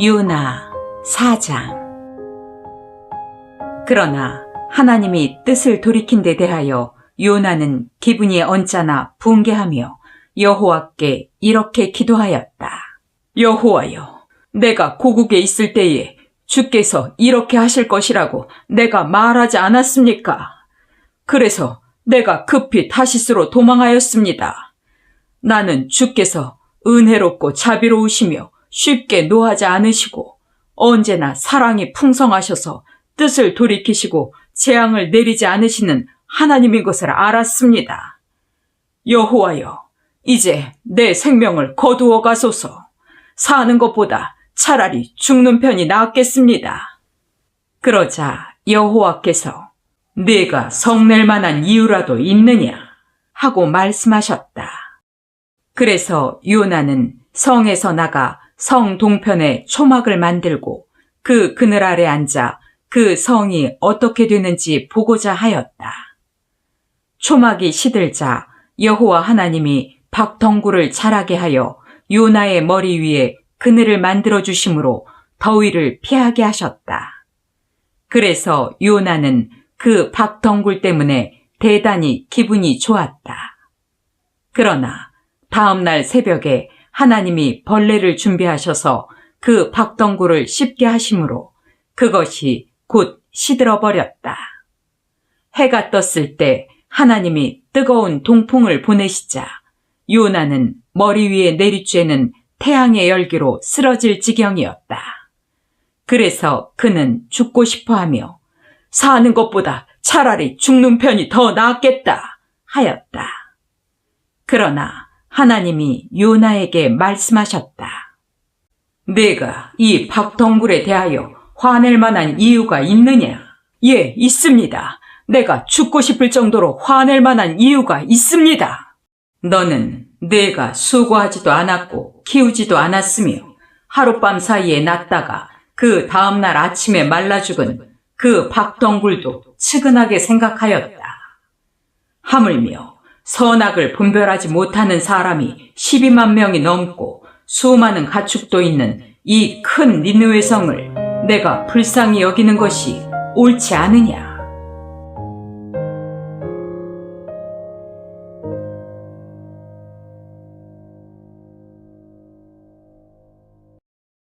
유나 4장 그러나 하나님이 뜻을 돌이킨 데 대하여 요나는 기분이 언짢아 붕괴하며 여호와께 이렇게 기도하였다. 여호와여, 내가 고국에 있을 때에 주께서 이렇게 하실 것이라고 내가 말하지 않았습니까? 그래서 내가 급히 타시스로 도망하였습니다. 나는 주께서 은혜롭고 자비로우시며 쉽게 노하지 않으시고 언제나 사랑이 풍성하셔서 뜻을 돌이키시고 재앙을 내리지 않으시는 하나님인 것을 알았습니다. 여호와여, 이제 내 생명을 거두어 가소서. 사는 것보다 차라리 죽는 편이 낫겠습니다. 그러자 여호와께서 네가 성낼 만한 이유라도 있느냐 하고 말씀하셨다. 그래서 요나는 성에서 나가 성 동편에 초막을 만들고 그 그늘 아래 앉아 그 성이 어떻게 되는지 보고자 하였다. 초막이 시들자 여호와 하나님이 박덩굴을 자라게 하여 요나의 머리 위에 그늘을 만들어 주심으로 더위를 피하게 하셨다. 그래서 요나는 그 박덩굴 때문에 대단히 기분이 좋았다. 그러나 다음날 새벽에 하나님이 벌레를 준비하셔서 그 박덩굴을 씹게 하심으로 그것이 곧 시들어 버렸다. 해가 떴을 때 하나님이 뜨거운 동풍을 보내시자 요나는 머리 위에 내리쬐는 태양의 열기로 쓰러질 지경이었다. 그래서 그는 죽고 싶어 하며 사는 것보다 차라리 죽는 편이 더 낫겠다 하였다. 그러나 하나님이 요나에게 말씀하셨다. 내가 이 박덩굴에 대하여 화낼 만한 이유가 있느냐? 예, 있습니다. 내가 죽고 싶을 정도로 화낼 만한 이유가 있습니다. 너는 내가 수고하지도 않았고 키우지도 않았으며 하룻밤 사이에 났다가 그 다음날 아침에 말라 죽은 그 박덩굴도 측은하게 생각하였다. 하물며 선악을 분별하지 못하는 사람이 12만 명이 넘고 수많은 가축도 있는 이 큰 니느웨 성을 내가 불쌍히 여기는 것이 옳지 않으냐?